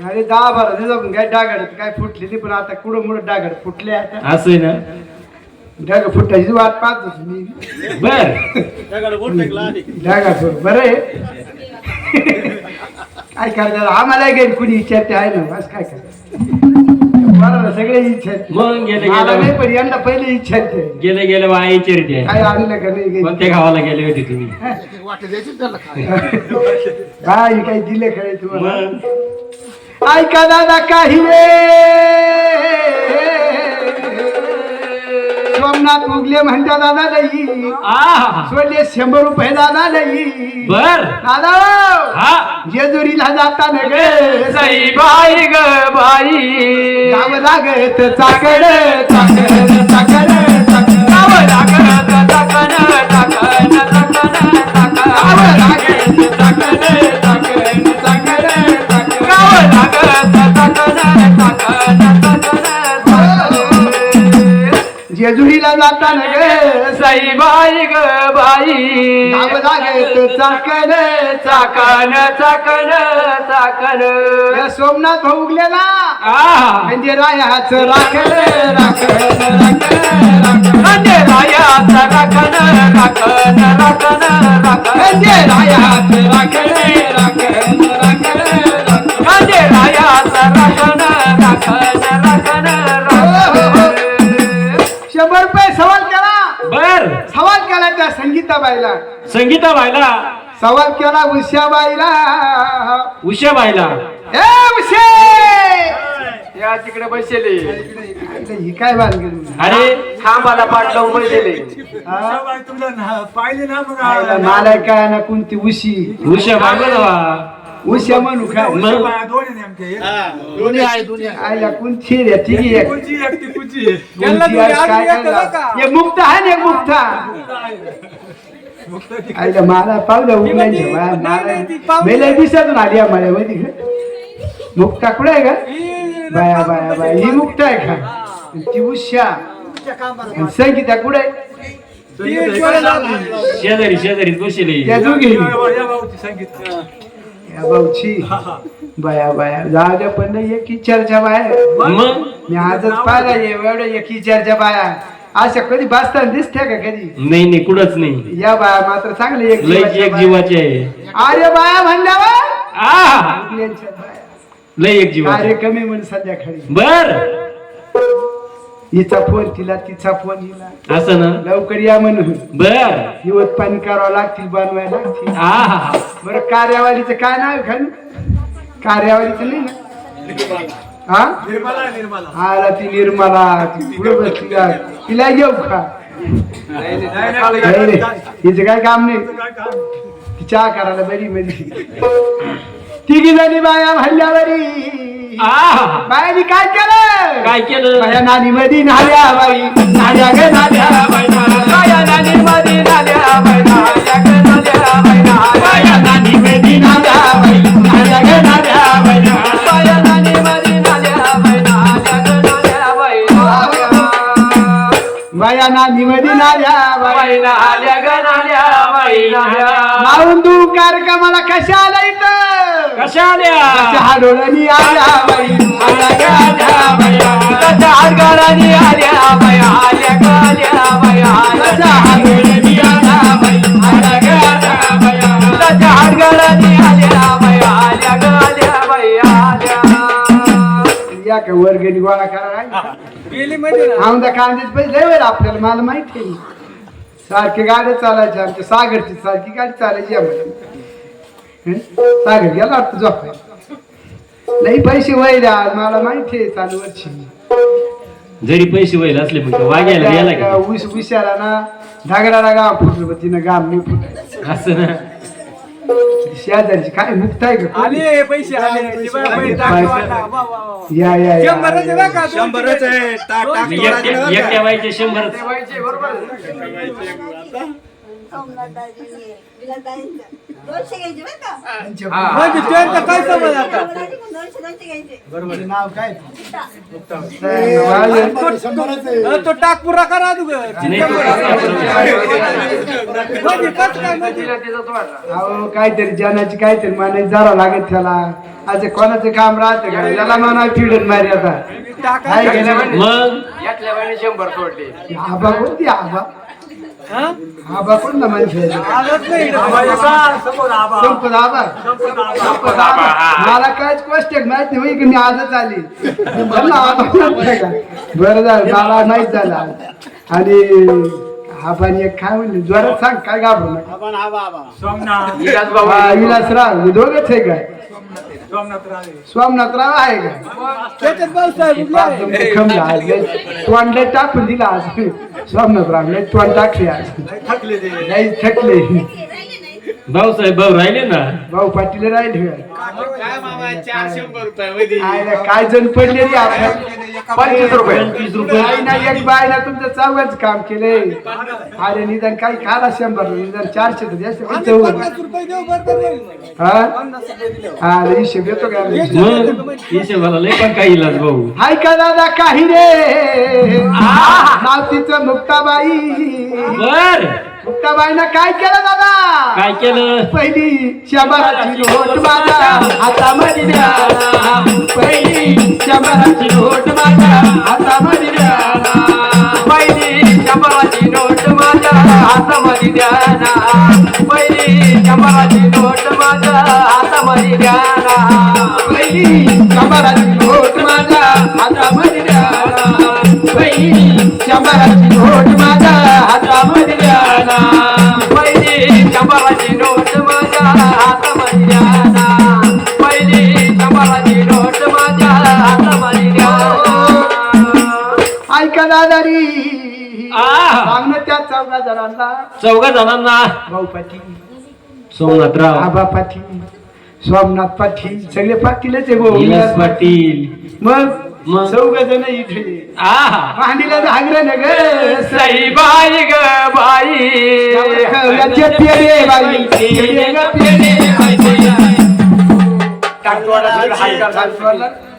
अरे दहा बारा दिवस काय डागड काय फुटलेली पण आता कुठं मुळे डागड फुटले आता? असं आहे ना? डाग फुटायची वाट पाहत होतो मी. बर. फुट बरं आहे. काय करतात आम्हाला गेली कुणी विचारते आहे ना? बस काय करतात बरोबर सगळे इच्छा मग गेले मला नाही गेले पण यांना पहिले इच्छाते. गेले गेले वाईचे रे काय आणलं का नाही? कोणत्या गावाला गेले होते तुम्ही. काय काही दिले खरे तुम्हाला? मग? ऐका दादा काही रे सोमनाथ उगले म्हणता दादा नाही सोडले शंभर रुपये दादा नाही बर. दादा हा. जेजुरीला जाताना ग सई बाई ग बाई. गाव लागत चाकड चाकड चाकड गाव लागत चाकण, चाकण, चाकण, गाव. लागत चाकड चाकड जेजुरीला जाताना ग सई बाई. ग बाई चाकड चाकण चाकण चाकण या सोमनाथ उगलेला. म्हणजे रायाच राखड राखड राखड म्हणजे रायाचा राखण राखण राखण राखण. म्हणजे रायाच राखण राखण राखण राखण. शंभर रुपये सवाल केला. बर. सवाल केला त्या संगीताबाईला. संगीता बायला सवाल केला उषाबाईला. उषा बायला ए उषे! या तिकडे बसले ही काय बांधली अरे. थांबाला पाठ लावून बसले पाहिले ना मग मला काय ना कोणती उशी? उषा बायला उषा म्हणू काय दोन्ही नेमके दोन्ही आहे दोन्ही आहे. आयला कोणती रे तिघी एक कोणची एकटी कुची आहे, काय करणार? एक मुक्त आहे ना मुक्त? आईला मला पावलं उघड्यांच्या बाया, मला मेल्या दिसत आली आम्हाला माहिती का? मुक्ता कुठे आहे का? बाया बाया बाया ही मुक्त आहे का? आणि ती उषा आणि संगीता कुठे आहे? शेजारी शेजारी बसले. त्या दोघी. या भाऊची संगीत. या भाऊची. बाया बाया. जाऊ द्या पण नाही एकी चर्चा बाया. मग? मी आजच पाहिला एवढ्या एकी चर्चा बाया. अशा कधी बसताना दिसत्या का कधी? नाही नाही कुठंच नाही. या बाया मात्र चांगले एक लय जीवाच्या एक बाया. जीवाचे आहे. अरे बाया म्हणल्यावर? आ बाया. लय एक जीवाचे. कार्य कमी म्हणून संध्याकाळी. बर. हिचा फोन तिला तिचा फोन हिला असं ना? लवकर या म्हणून. बर. दिवस पाणी करावं लागतील बनवायला. लागतील आ. बरं कार्यावालीचं काय नाव आहे खाली? कार्यावालीचं नाही ना? हा निर्मला निर्मला. आला ती निर्मला. ती पुढे बसली आहे. तिला येऊ का? नाही, रे, हिचं काय काम नाही? काम? ती चहा करायला बरी मध्ये तिघी जणी बाया आ बायानी काय केलं काय केलं बाया नानी मधी नाल्या बाई नाल्या ग नाल्या बाई बाया नानी मधी नाल्या बाई, नाल्या ग नाल्या बाई, नाल्या. बाया नानी मधी नाल्या बाई, नाल्या ग नाल्या बाई, नाल्या. बाया नानी मधी नाल्या बाई, नाल्या ग नाल्या बाई, नाल्या. बाया नानी मधी नाल्या बाई बाई नाल्या ग नाल्या बाई, नाल्या. नाऊन तू कार्यक्रमाला कशा आला इथं आल्या बाई आल्या आल्या कशा हाडगाळानी आल्या आल्या आल्या बाई आल्या कशा हाडगाळानी आल्या आल्या आल्या. या का वर्गणी गोळा करा गेली आमदा कांद्याचे पैसे लय वेळ आपल्याला मला माहिती आहे सारखे गाड्या चालायच्या आमच्या सागरची सारखी गाडी चालायची आम्हाला? सागर गेला वाटतं झोपाय नाही पैसे वैले आज मला माहिती आहे चालू वर्षी. जरी पैसे व्हायला असले पण वाग्याला गेला की? ऊस उशाला ना ढगराला गाव फुटलं पण तिनं गाव नाही फुटलं. असं ना? शेजारची काय मुक्त आहे का? आले पैसे आले. या या या. शंभरच आहे शंभरच दोनशे घ्यायचे बरं का त्यांच्या- म्हणजे त्यांचं काय समज आता दोनशे दोनशे घ्यायचे तुमचं नाव काय अ, तो टाक पुरा करा तू ग. चिंता करू नका. म्हणजे कसं काय म्हणजे अहो काहीतरी जनाची काहीतरी मानायची जरा लागत त्याला असं कोणाचं काम राहतं का त्याला म्हणा फिडन मारी आता काय केलं? मग यातल्या शंभर सोडले आबा कोणती आबा? आबा नाही इकडं. संपत आबा. संपत आबा. मला काहीच गोष्ट माहिती नाही की मी आजच आली. बरं झालं मला माहीत झालं. आणि एक काय म्हणले? जोरात सांग काय घाबरू नका. हा, विलासराव दोघच आहे काय? स्वामनाथराव आहे का? त्याच्यात भाऊसाहेब तोंडले टाकून दिला आज. स्वामनाथराव टाकले आज. थकले नाही थकले. भाऊसाहेब भाऊ राहिले ना? भाऊ पाटील राहिले आयला काय जण पडले रे आपण पंचवीस रुपये. पंचवीस रुपये. एक बायला तुमचं चौघच काम केले अरे निदान काही खाला शंभर निदान चारशे तर जास्त? हा? दिले. हा. हिशोब येतो का? मग हिशोबाला लय पण काही इलाज भाऊ. हाय का दादा काही रे? नाव तिचं मुक्ताबाई. बर. मुक्ताबाईनं काय केलं दादा? काय केलं? पहिली शंभराची लोट माझा आता मधल्या पहिली शंभराची लोट माझा आता मधल्या पहिली शंभराची नोट माझा आता मधी पहिली शंभराची नोट माझा आता मधी पहिली शंभराची नोट माझा आता मधी पहिली शंभराची नोट माझा आता त्या चौघा जणांना. चौघा जणांना. भाऊ पाटील सोमनाथराव. आबा पाटील सोमनाथ पाटील सगळे पाटीलच आहे भाऊ. विलास पाटील. मग मग? चौघ जण इथे. आ. भांडीला जागरण ग? सई बाई. ग बाई. खवल्याचे पेरे बाई पेरे ग पेरे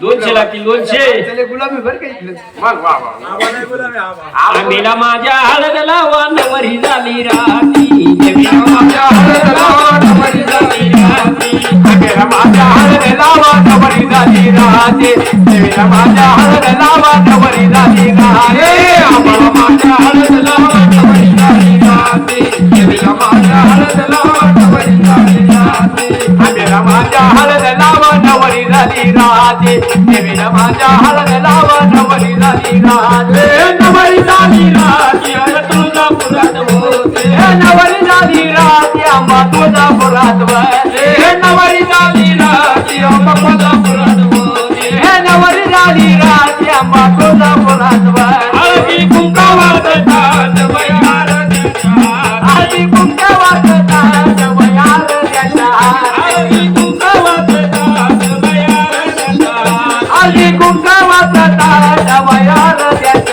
दोनशे लागतील दोनशे. गुलाबी भर का इकडे? मग वा वा आंबेला माझ्या हळद लावा नवरी झाली राती माझ्या हळद लावा नवरी झाली राती माझ्या हळद लावा नवरी झाली राहते. देवीला माझ्या हळद लावा नवरी झाली राहते. आम्हाला माझ्या हळद लावा नवरी झाली राहते. देवीला माझ्या हळद लावा नवरी झाली राहते. आम्हाला माझ्या हळद लावा नवरी झाली राजे. देवीला माझ्या हळद लावा नवरी झाली राजे. नवरी झाली राजे. तुझा पुरात होते. नवरी झाली राजे. आम्हा तुझा पुरात वळते नवरी झाली राजे. आम्हा तुझा पुरात होते. नवरी झाली राजे. आम्हा तुझा पुरात वळते हळदी कुंकावात तात वयार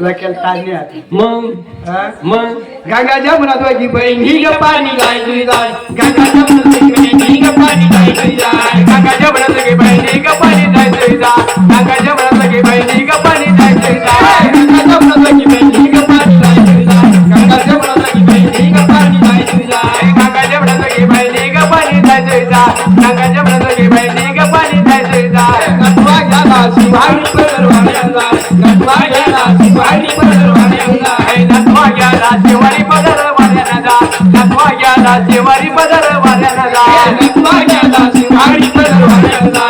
डोक्याला ताजणी आहे मग? मग? गंगा पाणी गाय तुझी जाय गंगा जमुना तुझी बहिणी ग पाणी तुझी जाय पाणी जाय तुझी जाय तुझी जाय तुझी जाय तुझी जाय तुझी जाय तुझी जाय तुझी जाय वाऱ्याला जेवारी पदर वाऱ्याला वाऱ्याला शिवारी पदर वाऱ्याला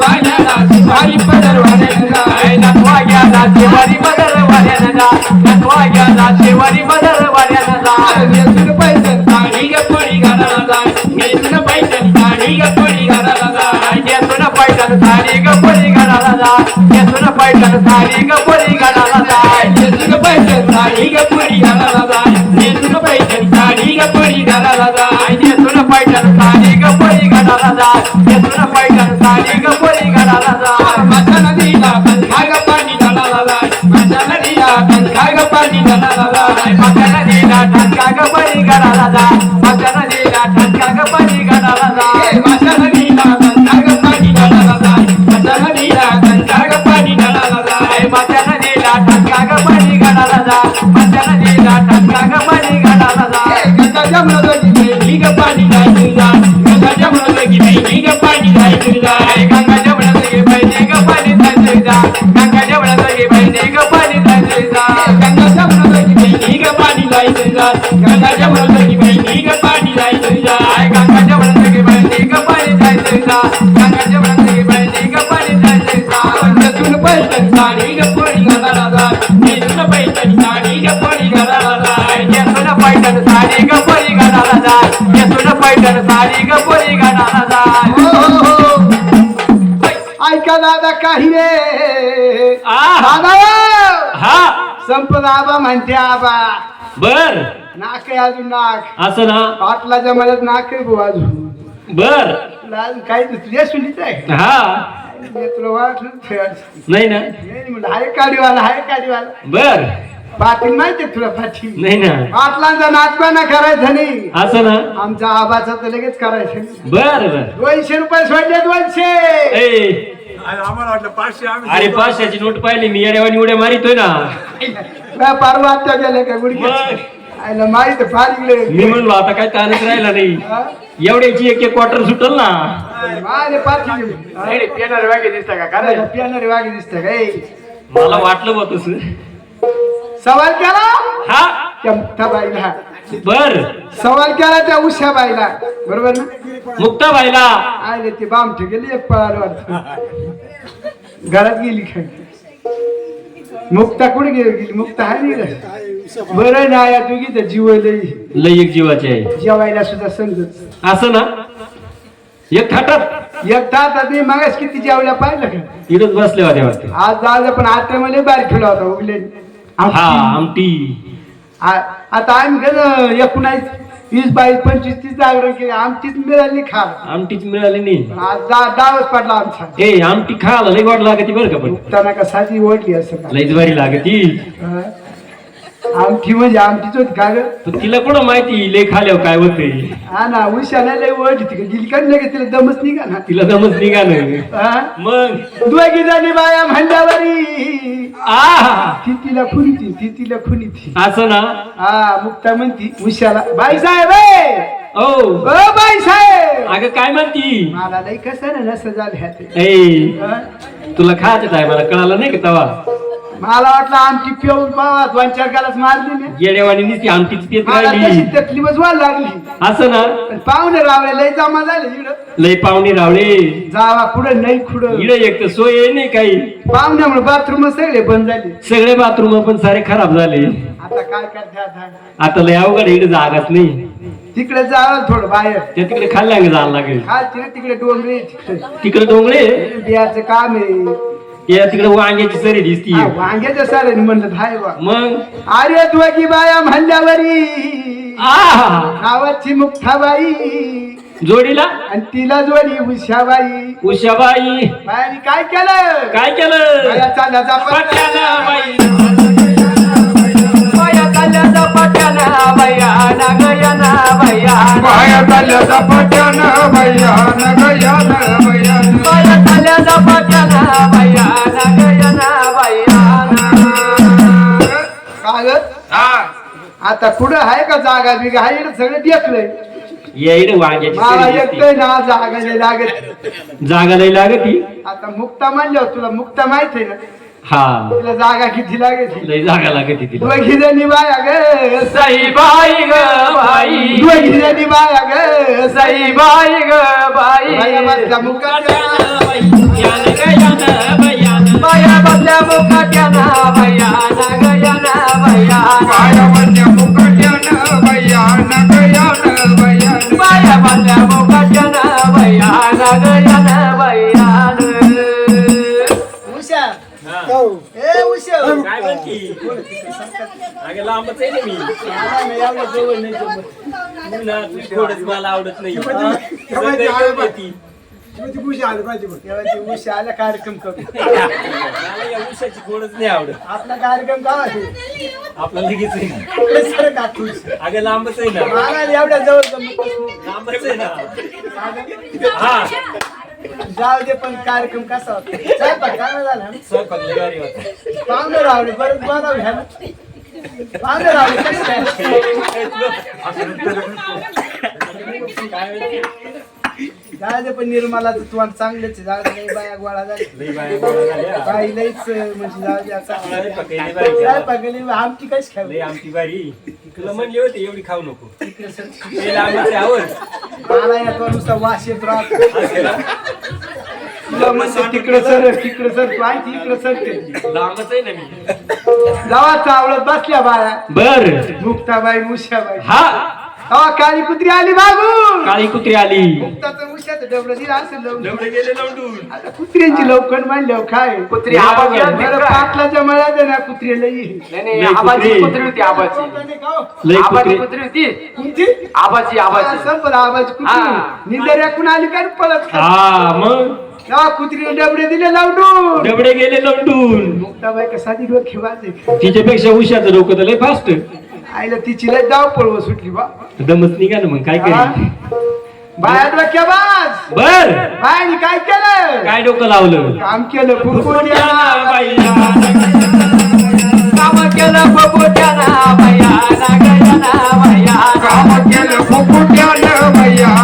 वाऱ्याला शिवारी पदर वाऱ्याला नथवा गेला जेवारी पदर वाऱ्याला नथवा गेला जेवारी पदर वाऱ्याला नेसून पैसन साडी गप्पडी घालाला नेसून पैसन साडी गप्पडी घालाला नेसून पैसन साडी गप्पडी घालाला नेसून पैसन साडी गप्पडी घालाला नेसून पैसन साडी गप्पडी घालाला ग पुरी घालायला जाय नेसून पैठण साडी ग पोरी गडाला जाय नेसून पैठण साडी ग पोरी गडाला जाय माझ्या नदीला पंखा ग पाणी घालायला जाय माझ्या पैठण साडी ग पोरी गडाला जाय. हो, हो, हो. ऐका दादा काही रे. दादा हा. संपत आबा म्हणते आबा. बर. नाक आहे अजून नाक. असं ना? पाटलाच्या मळ्यात नाक आहे भाऊ अजून. बर. अजून काही दुसरी सुनीच आहे. हा. तुला वाटलं नाही ना? नाही म्हणलं हाय काडीवाला हाय काडीवाला. बर. पाटील माहिती आहे तुला पाटील? नाही ना. पाटलांचा नाचपाना करायचा नाही. असं ना? आमचा आबाचा तर लगेच करायचं बर बर. दोनशे रुपये सोडले दोनशे. ए. अरे पाचशेची नोट पाहिली मी येड्यावानी उड्या मारितोय ना. काय परवा हत्या गेल्या का मग. आयला माहीत आहे, फार इकडे मी म्हणलो आता काय ताणच राहिला नाही. हा? एवढ्याची एक एक क्वार्टर सुटल ना. माझे पाटील नाही पिणार वागे दिसता का? करायला पियाणारे वागे दिसत काय मला वाटलं बा तस. सवाल केला? हा. त्या मुक्ताबाईला बर. सवाल केला त्या उषाबाईला बरोबर ना? मुक्ता बाईला. आले ते बामठे गेली एक पळाला वाटत घरात गेली काय मुक्ता कुठे गेली? गेली. मुक्ता आहे नाही रे. बरं ना या तुझी तर जीव लई. लय एक जीवाची आहे. जेवायला सुद्धा समजत असं ना? एक थाटात. एक तास मी मागास किती जेवल्या पाहिलं का? इथंच बसले होते वाटते. आज आज पण आता मला बाहेर ठेवला होता उगले हा आमटी. आता आम्ही कसं एकोणावीस वीस बावीस पंचवीस तीस जागरण केली. आमचीच मिळाली खा आमटीच मिळाली नाही. आज दा- डावच पडला आमचा. ए आमटी खायला लय वाट लागती बरं का पण. त्यांना का साधी ओढली असं का लईच भारी लागती. हा? आमठी म्हणजे आमटीच होती का ग? पण तिला कोण माहिती? लय खाल्यावर काय होते हा ना उशाला लय ओढली ती गेली का लगेच? तिला दमच निघा ना? तिला जमच निघालं हा? मग? दोघी जणी बाया भांड्यावरी आ! ती तिला खुनी ती ती तिला खुनी ती असं ना? हा मुक्ता म्हणती उशाला बाई साहेब ए! ओ! ओ बाई साहेब! अगं काय म्हणती? मला लई कसं ना नसं झालं ह्या ते. ए हा? तुला खायचं आहे मला कळालं नाही का तवा? मला वाटलं आमची पिऊन बाबा दोन चार गालाच मारली येड्यावानी नुसती आमटीच पेत मला तशी राहिली तकलीफच व्हायला लागली. असं ना? पण पाहुणे रावले लय जमा झाले इकडं. लय पाहुणे रावले जावा कुठं नाही कुठं एक तर सोय आहे नाही काही. पाहुण्यामुळे बाथरूम सगळे बंद झाले. सगळे बाथरूम पण सारे खराब झाले. आता काय करते आता? आता लय अवघड इकडे जागाच नाही. तिकडे जावं थोडं बाहेर. त्या तिकडे खाल्ल्या जायला लागेल. खालची ना तिकडे डोंगरे तिकडे तिकडे डोंगळे बियाचं काम आहे. या तिकडे वांग्याची सरी दिसती हा, वांग्याच्या साऱ्याने म्हणलं हाय बा मग? अरे दोघी बाया म्हणल्यावरी. आ! नावाची मुक्ताबाई. जोडीला? आणि तिला जोडी उषाबाई. उषाबाई. बायांनी काय केलं? काय केलं? बाया चाल्याचा पट्याला बाई. चालल्या पाया चालल्या झपाट्यानं भैयान गयान भैयान बाया. चालल्या पट्याना बाया नागयाना बाया. कागद आता कुठं आहे का जागा बिगा? आहे सगळं देखलंय या इकडे वांग्याची मला सरी दिसती. एकटंय ना जागा नाही लागत. जागा लागती आता मुक्ता म्हणल्यावर तुला मुक्ता माहीत आहे ना? हा. तुला जागा किती लागेल? जागा लागती तिला बाया ग. सई बाई ग बाई. बाया ग. सई बाई ग बाई. बाया लांबच आहे ना मी. मला नाही जवळ नाही जमत. तू ना तुझी थोडंच मला आवडत नाही. तेव्हा सगळं ती. आलं पाहिजे. तेव्हा ते उशी आला कार्यक्रम करू. मला या उशाची गोडच नाही आवडत. आपला कार्यक्रम का आहे? आपला लगेच आहे ना. सर काकू. अगं लांबच आहे ना. मला एवढ्या जवळ जमत नाही. लांबच आहे ना. हा. जाऊ दे पण कार्यक्रम कसा होता? स्वयंपाक चांगला झाला स्वयंपाक लय भारी होता. बनव घ्या दे पण निर्मलाचं तुम्हाला चांगलंच दे लई बाया गोळा झाल्या. बाई लईच म्हणजे जाऊ दे आता. स्वयंपाक लय भारी केला. स्वयंपाक गेली आमची लय खावी आमची बारी. तुला म्हणली होती एवढी खाऊ नको. आवड. मला येतो नुसता वास येत राहतो. तुला म्हणते तिकडं सर तिकडं सर तू आणखी इकडं सर ते लांबच आहे ना मी. जावा चावळत बसल्या बाया बर. मुक्ताबाई उषाबाई. हा. तेव्हा काळी कुत्री आली बाबू काळी कुत्री आली. मुक्ताचं दिलं लावून. गेले आता कुत्र्यांची लवकर म्हणल्यावर काय? कुत्री आवाज येत नाही बरं? पाटलाच्या मळ्यात आहे ना कुत्रीला येईल नाही नाही लय आबाची कुत्री. कुत्री होती आबाची. लय आबाची कुत्री. कुत्री होती. कोणती आबाची आबाची. संपत आवाज कुत्री. हा. कुण आली काय पळत हा मग? तेव्हा कुत्रीने डबडे दिले लावडून. डबडे गेले लवडून. मुक्ताबाई कसा ती डोके वाजे तिच्यापेक्षा उशाचं डोकं तर लय फास्ट आईला तिची लय धाव पळव सुटली बा. दमच निघा ना मग? काय? करेल? बाया डोक्या बाज? बर. बायांनी काय केलं काय डोकं लावलं? काम केलं फुफुट्या काम केलं बबुट्याना भैया नागयाना भैया काम केलं फुफुट्यानं भैया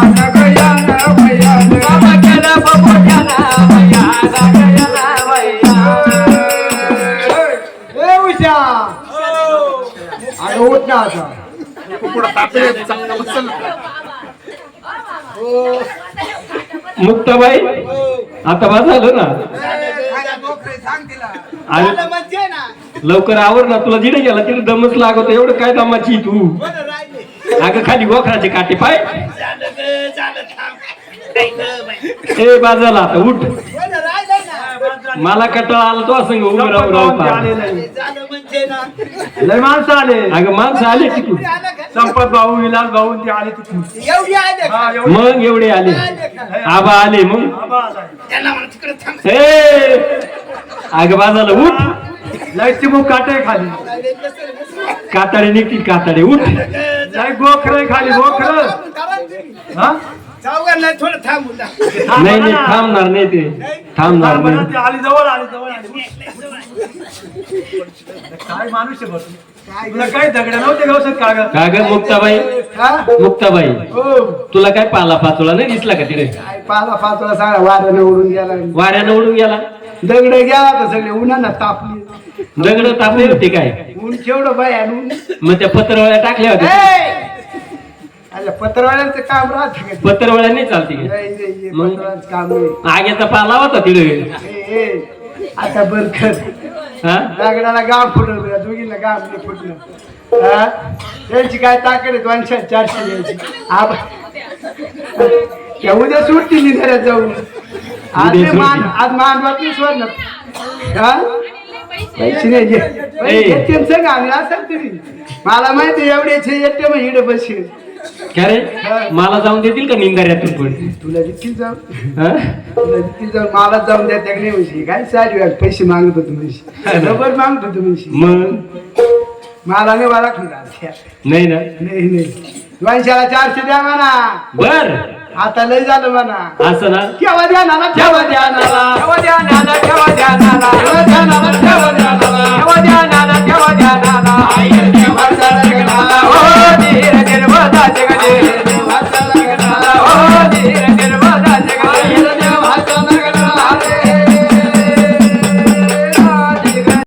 ना आता मुक्ताबाई आता बा झालं ना? लवकर आवर ना तुला जिडे गेला तिला दमच लागत एवढं काय दमाची तू? बरं अगं खाली गोखराचे काटे पाय. ए बाजाला आता उठ. मला कटाळा आला तो असं उभं राहू राहू. झालं म्हणजे ना. लय माणसं आले. अगं माणसं आले तिकडून? संपत भाऊ विलास भाऊ ते आले तिथून. एवढी आले का? हा एवढे. मग एवढे आले. आबा आले मग. आला. ए अगं बाजाला उठ. लय मुख काटे खाली. काताडे निघतील काताडे. उठ. लय गोखरे खाली गोखर. हा? जाऊया नाही थोडं थांबून जा. नाही नाही थांबणार नाही ते. थांबणार बरं, नाही ते आली जवळ आली जवळ आली. काय माणूस आहे बघ. तुला काय दगड नव्हते गवसत का ग का ग मुक्ताबाई? हा? मुक्ताबाई हो. तुला काय पाला पाचोळा नाही दिसला का तिथे काय पाला पाचोळा सगळा वाऱ्यानं उडून गेला. वाऱ्यानं उडून गेला? दगड गेला तर सगळे उन्हानं तापली. दगड तापले होते काय? ऊन केवढं बाय आणून. मग त्या पत्रवळ्या टाकल्या होत्या. अरे पत्रवाल्यांचं काम राहत का? पत्रवळ्या नाही चालते का? हे मग? काम नाही. आग्याचा पाला होता ए, ए, आता बर कर हा दगडाला गाव फुटलं दोघींना गाव नाही फुटलं हा? त्यांची काय ताकद आहे दोनशे चारशे आबा. त्या उद्या सुटती निघाऱ्यात जाऊन आज मान. आज मान वाटली स्वर्ण हा पैसे नाही घे ए. एटीएम सांग आम्ही असं तुम्ही मला माहिती एवढे एटीएम इकडे बसशील काय रे? मला जाऊन देतील का निंदाऱ्यातून पण तुला देखील जाऊ? तुला देखील जाऊन मला जाऊन द्या त्या नाही म्हणशी. काय सारी वेळ पैसे मागत होतो म्हणशी. बरोबर मागत होतो म्हणशी. मग? मला नाही मला नाही ना. नाही नाही. दोनशेला चारशे द्या म्हणा. बर. आता लय झालं म्हणा. असं ना? केव्हा द्या ना ठेवा ध्यानाला. ठेवा ध्यानाला ठेवा ध्यानाला. केव्हा द्या ना ठेवा ठेवा ध्यानाला ठेवा ध्यानाला. ठेवा द्या ना. हो धीर निर्मळ